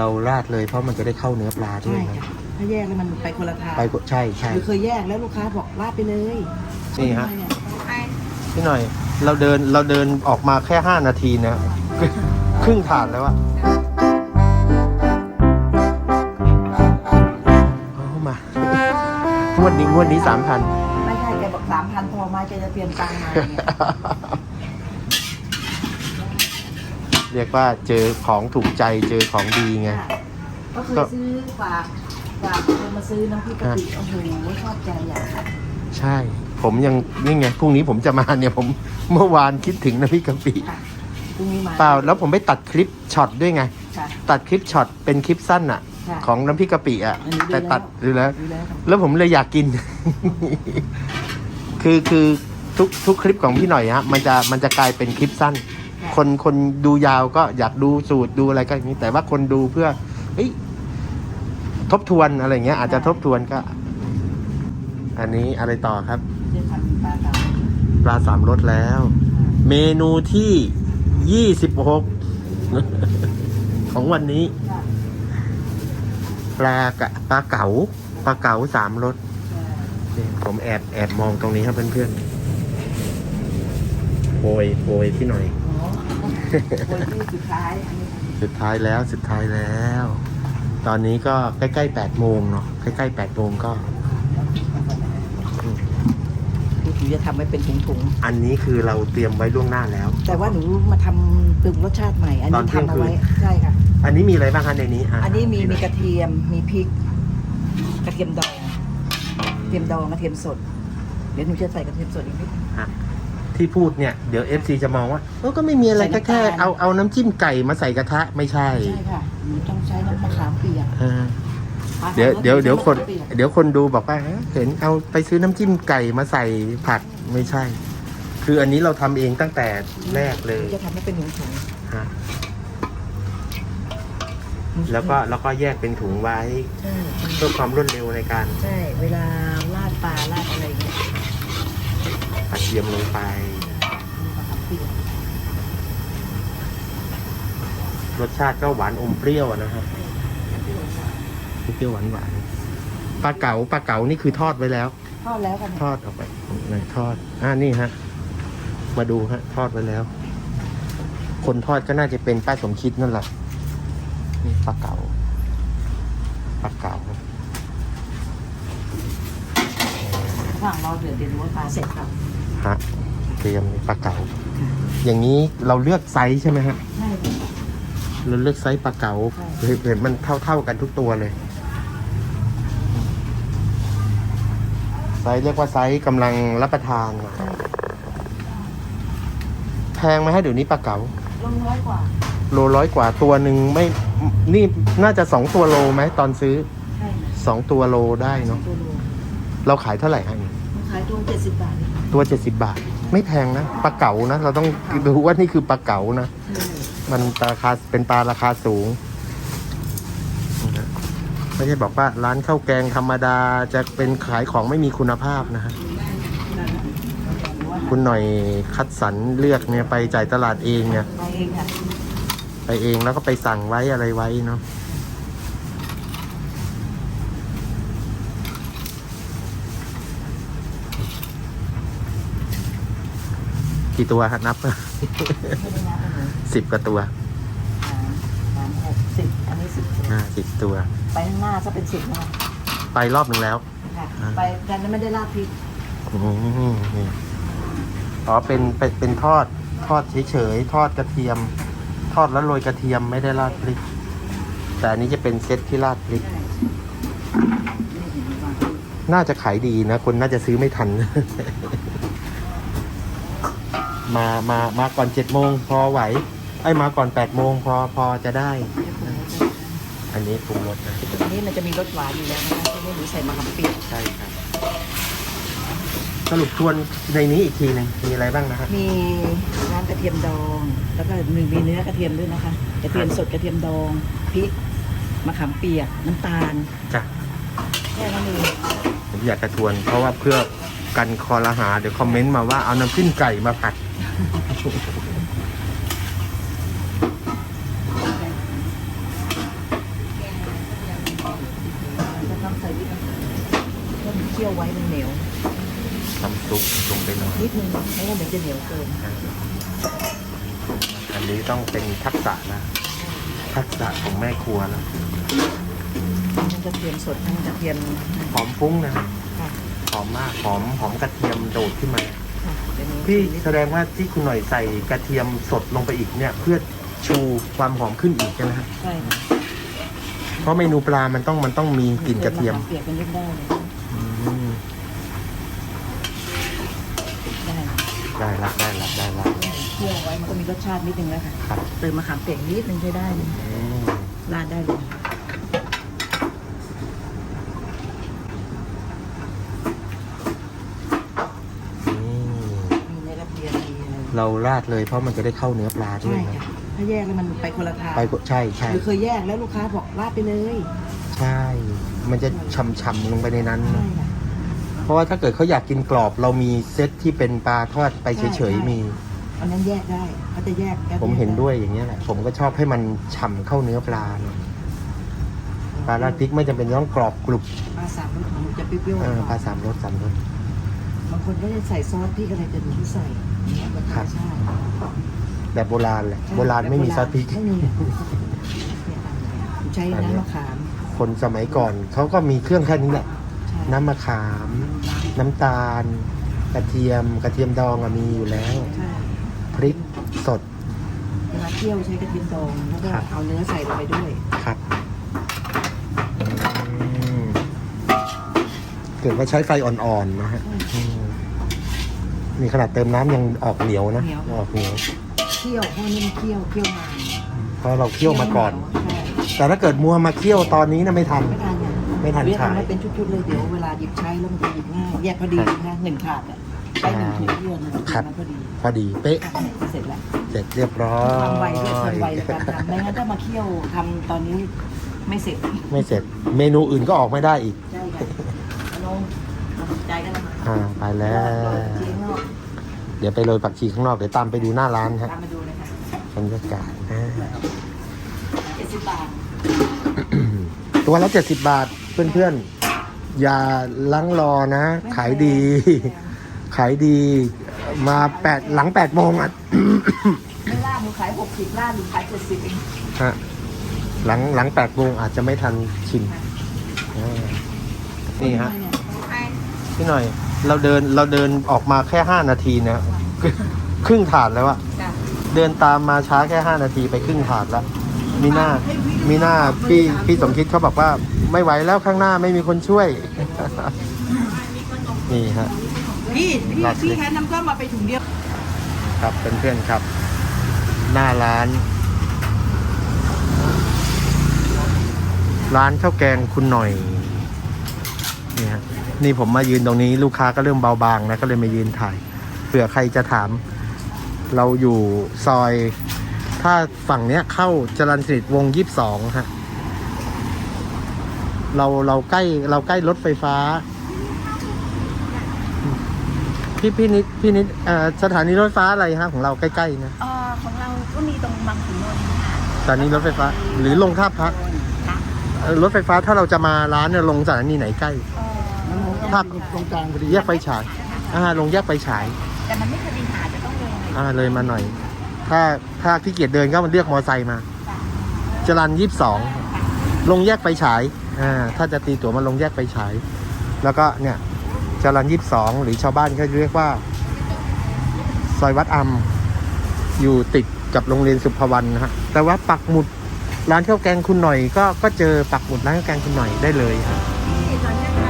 เราราดเลยเพราะมันจะได้เข้าเนื้อปลาด้วใช่ยนะค่ะถ้าแยกแล้วมันไปคนละทางไปก็ใช่ใช่หรือเคยแยกแล้วลูกค้าบอกราดไปเลยนี่ฮะทำไมอพี่หน่อย เราเดินเราเดินออกมาแค่ห้านาทีนะครึ่งถาดแล้วอะเอามางวดนี้งวดนี้สามพัน ไม่ใช่แกบอกสามพันพอไหมาแกจะเตรียมตังค์มาเนี่ย เรียกว่าเจอของถูกใจเจอของดีไง ค่ะก็คือซื้อฝากฝากคนมาซื้อน้ำพริกกะปิโอ้โหชอบใจอะใช่ ผมยังนี่ไงพรุ่งนี้ผมจะมาเนี่ยผมเมื่อวานคิดถึงนะพี่กะปิค่ะพรุ่งนี้มาเปล่าแล้วผมไปตัดคลิปช็อตด้วยไง ค่ะ ตัดคลิปช็อตเป็นคลิปสั้นอะค่ะของน้ำพริกกะปิอะอันนี้ดูแต่ตัดดูแล้ว ดูแล้วค่ะแล้วผมเลยอยากกิน คือคือทุกทุกคลิปของพี่หน่อยฮะมันจะมันจะกลายเป็นคลิปสั้น คนคนดูยาวก็อยากดูสูตรดูอะไรก็อย่างนี้ แต่ว่าคนดูเพื่อเฮ้ยทบทวนอะไรเงี้ย อาจจะทบทวนก็ อันนี้อะไรต่อครับ ปลาสามรสแล้ว เมนูที่ยี่สิบหกของวันนี้ ปลากะปลาเก๋าปลาเก๋าสามรสใช่นี่ผมแอบแอบมองตรงนี้ครับเพื่อนๆโปรยโปรยพี่หน่อย สุดท้ายอันนี้สุดท้ายแล้วสุดท้ายแล้ว ตอนนี้ก็ใกล้ๆแปดโมงเนาะใกล้ๆแปดโมงก็คือหนูจะทำไว้เป็นถุงอันนี้คือเราเตรียมไว้ล่วงหน้าแล้วๆแต่ว่าหนูมาทำปรุงรสชาติใหม่ อันตอนี้นเที่ยงทำเอาไว้คืนใช่ค่ะ อันนี้มีอะไรบ้างคะในนี้ะอันนี้มีมีอะไรกระเทียม มีพริก กระเทียมดอง กระเทียมดอง กระเทียมสด เดี๋ยวหนูจะใส่กระเทียมสดอีกนิดฮะ ที่พูดเนี่ยเดี๋ยว FC จะมองว่าเออก็ไม่มีอะไรใส่ก็น้ำตาลแค่ เอาเอาน้ำจิ้มไก่มาใส่กระทะไม่ใช่ใช่ค่ะหนูต้องใช้น้ำมะขามเปียกอ่าเดี๋ยวเดี๋ยวเดี๋ยวคน เดี๋ยวคนดูบอกว่าเอ๊ะเห็นเอาไปซื้อน้ำจิ้มไก่มาใส่ผัดไม่ใช่ คืออันนี้เราทำเองตั้งแต่แรกเลยจะทำให้เป็นถุงถุงฮะๆแล้วก็แล้วก็แยกเป็นถุงไว้ใช่เพื่อความรวดเร็วในการ ใช่ เวลาราดปลาราดอะไรอย่างเงี้ยผัดเทียมลงไปมะขามเปียกรสชาติก็หวานอมเปรี้ยวอะนะครับเปรี้ยวหวานหวานปลาเก๋าปลาเก๋านี่คือทอดไว้แล้ว ทอดแล้วกันทอดออกไปไหนทอด อ่านี่ฮะ มาดูฮะ ทอดไว้แล้ว คนทอดก็น่าจะเป็นป้าสมคิดนั่นแหละนี่ปลาเก๋าปลาเก๋าระหว่างรอเดือดเดี๋ยวดูว่าปลาเสร็จครับ ฮะเตรียมปลาเก๋าอย่างนี้เราเลือกไซส์ใช่ไหมฮะใช่เราเลือกไซส์ปลาเก๋าใช่เห็นมันเท่าๆกันทุกตัวเลยไซส์เรียกว่าไซส์กำลังรับประทานอะใช่แพงไหมฮะเดี๋ยวนี้ปลาเก๋าลงร้อยกว่า โลร้อยกว่าตัวหนึ่งไม่นี่น่าจะสองตัวโลไหมตอนซื้อใช่นะสองตัวโลได้เนาะตัวโลเราขายเท่าไหร่ฮะมันขายตัวเจ็ดสิบบาทเอง ตัวเจ็ดสิบบาท ไม่แพงนะปลาเก๋านะ เราต้องดูว่านี่คือปลาเก๋านะใช่มันราคาเป็นปลาราคาสูงนะฮะไม่ใช่บอกว่าร้านข้าวแกงธรรมดาจะเป็นขายของไม่มีคุณภาพนะฮะคุณหน่อยคัดสรรเลือกเนี่ยไปจ่ายตลาดเองเนี่ย ไปเองค่ะไปเองแล้วก็ไปสั่งไว้อะไรไว้เนาะ กี่ตัวฮะนับไม่ได้นับเลยสิบกว่าตัวสามสามหกสิบอันนี้สิบตัวอ่าสิบตัว ไปข้างหน้าจะเป็นสิบนะไปรอบหนึ่งแล้วค่ะอ่าไปกันนั้นไม่ได้ราดพริกอืมนี่อ๋อเป็นเป็นเป็นทอดทอดเฉยๆทอดกระเทียม ทอดแล้วโรยกระเทียมไม่ได้ราดพริก แต่อันนี้จะเป็นเซตที่ราดพริก น่าจะขายดีนะ คนน่าจะซื้อไม่ทัน มามามาก่อนเจ็ดโมงพอไหวไอ้ยมาก่อนแปดโมงพอพอจะได้ อันนี้ปรุงรสนะอันนี้มันจะมีรสหวานอยู่แล้วนะคะที่ไม่หนูใส่มะขามเปียกใช่ครับ สรุปทวนในนี้อีกทีหนึงมีอะไรบ้างนะฮะมีน้ำกระเทียมดอง แล้วก็มีมีเนื้อกระเทียมด้วยนะคะ กระเทียมสดกระเทียมดองพริกมะขามเปียกน้ำตาลจ้ะ แค่นั้นเองผมอยากจะทวน เพราะว่าเพื่อกันคอรหาเดี๋ยวคอมเมนต์มาว่าเอาน้ำขึ้นไก่มาผัด ต้องกต้งไทำซุปลงไปหน่อยนิดนึงเพราะว่ามันจะเหนียวเกิน อันนี้ต้องเป็นทักษะนะ ทักษะของแม่ครัวนะมันจะเทียมสดมันจะเทียมหอมฟุ้งนะหอมมากหอมหอมกระเทียมโดดขึ้นมา พี่แสดงว่าที่คุณหน่อยใส่กระเทียมสดลงไปอีกเนี่ย เพื่อชูความหอมขึ้นอีกใช่ไหมฮะใช่ค่ะเพราะเมนูปลามันต้องมันต้องมีกลิ่นกระเทียม เปียกกันนิดได้เลยอืมได้ได้ละได้ละได้ละเคี่ยวไว้มันก็มีรสชาตินิดนึงแล้วค่ะครับเติมมะขามเปียกนิดนึงใช้ได้เลยอืมราดได้เลย อืม มีเนื้อกระเทียมมีอะไร เราราดเลยเพราะมันจะได้เข้าเนื้อปลาด้วใช่ยนะค่ะถ้าแยกแล้วมันไปคนละทางไปก็ใช่ใช่หรือเคยแยกแล้วลูกค้าบอกราดไปเลยใช่ มันจะฉ่ำๆลงไปในนั้นใช่นะค่ะ เพราะว่าถ้าเกิดเขาอยากกินกรอบเรามีเซตที่เป็นปลาทอดไปเฉยๆมี อันนั้นแยกได้เขาจะแยกกระทียผมเห็นด้วยอย่างนี้ยแหละผมก็ชอบให้มันฉ่ำเข้าเนื้อปลาเนอะปลาราดพริกไม่จำเป็นต้องกรอบกรุบปลาสามรสของหนูจะเปรี้ยวเออๆปลาสามรสสามรส บางคนก็จะใส่ซอสพริกอะไรจะหนูที่ใส่อย่างเงี้ยแบบธรรมชาติแบบโบราณแหละโบราณไม่มีซอสพริก ไม่มีเนี่ยใช้น้ำมะขามคนสมัยก่อนเขาก็มีเครื่องแค่นี้แหละ ใช่น้ำมะขาม น้ำตาล กระเทียม กระเทียมดองอะมีอยู่แล้ว ใช่พริกสด เวลาเคี่ยวใช้กระเทียมดองแล้วก็ครับ เอาเนื้อใส่ลงไปด้วย ครับ เกิดว่าใช้ไฟอ่อนๆนะฮะอืมนี่ขนาดเติมน้ำยังออกเหนียวนะออกเหนียว เคี่ยวเพราะนี่มันเคี่ยวเคี่ยวมาเพราะเราเคี่ยวมาก่อน ใช่แต่ถ้าเกิดมัวมาเคี่ยวตอนนี้นะไม่ทัน ไม่ทันเนี่ยไม่ทันเรียกขายทำให้เป็นชุดๆเลยเดี๋ยวเวลาหยิบใช้แล้วมันจะหยิบง่าย แยกพอดีนะหนึ่งถาดอะใช้หนึ่งถุงเยื่อนะครับ มันพอดีพอดีเป๊ะค่ะเนี่ยเสร็จแล้ว เสร็จเรียบร้อย ทำไวด้วยทำไวในการทำไม่งั้นถ้ามาเคี่ยวทำตอนนี้ไม่เสร็จไม่เสร็จ เมนูอื่นก็ออกไม่ได้อีกใช่ค่ะ น้องใจกันแล้วอ่าไปแล้ว จริงเนาะเดี๋ยวไปโรยผักชีข้างนอกเดี๋ยวตามไปดูหน้าร้านฮะตามมาดูเลยค่ะบรรยากาศอ่าเจ็ดสิบบาท ตัวละ70 บาทเพื่อนๆ อย่าลังรอนะ ขายดี ขายดีมาแปดหลังแปดโมงอะ ไม่ล่าหนูขายหกสิบล่าหนูขายเจ็ดสิบเองฮะหลังหลังแปดโมงอาจจะไม่ทันชิมอ่านี่ฮะ พี่หน่อย เราเดินเราเดินออกมาแค่ห้านาทีเนะครึ่งถาดแล้วอะจ้ะเดินตามมาช้าแค่ห้านาทีไปครึ่งถาดแล้วมีหน้ามีหน้าพี่พี่สมคิดเขาบอกว่า ไม่ไหวแล้วข้างหน้าไม่มีคนช่วย นี่ฮะ พี่พี่ลาดพริกพี่แค่น้ำก็มาไปถุงเดียวครับเพื่อนๆครับ หน้าร้าน ร้านข้าวแกงคุณหน่อยนี่ฮะ นี่ผมมายืนตรงนี้ลูกค้าก็เริ่มเบาบางนะก็เลยมายืนถ่ายเผื่อใครจะถาม เราอยู่ซอย ถ้าฝั่งเนี้ยเข้าจรัญสนิทวงยี่สิบสองฮะเราเราใกล้เราใกล้รถไฟฟ้า พี่พี่นิดพี่นิดเอ่อสถานีรถไฟฟ้าอะไรฮะของเราใกล้ๆนะเอ่อของเราก็มีตรงบางขุนนนท์ค่ะสถานีรถไฟฟ้า หรือลงท่าพักค่ะเอ่อรถไฟฟ้าถ้าเราจะมาร้านเนี่ยลงสถานีไหนใกล้ เอ่อ ภาพตรงกลางพอดีแยกไฟฉายอ่าลงแยกไฟฉาย แต่มันไม่เคยดินหาจะต้องเลยอ่าเลยมาหน่อย ถ้าถ้าขี้เกียจเดินก็มันเรียกมอไซค์มา จรันยี่สิบสองลงแยกไฟฉายอ่าถ้าจะตีตั๋วมาลงแยกไฟฉาย แล้วก็เนี่ยจรันยี่สิบสองหรือชาวบ้านเขาเรียกว่า ซอยวัดอัมอยู่ติดกับโรงเรียนสุภวรรณนะฮะแต่ว่าปักหมุดร้านข้าวแกงคุณหน่อยก็ก็เจอปักหมุดร้านข้าวแกงคุณหน่อยได้เลยครับที่ตอนนี้ค่ะ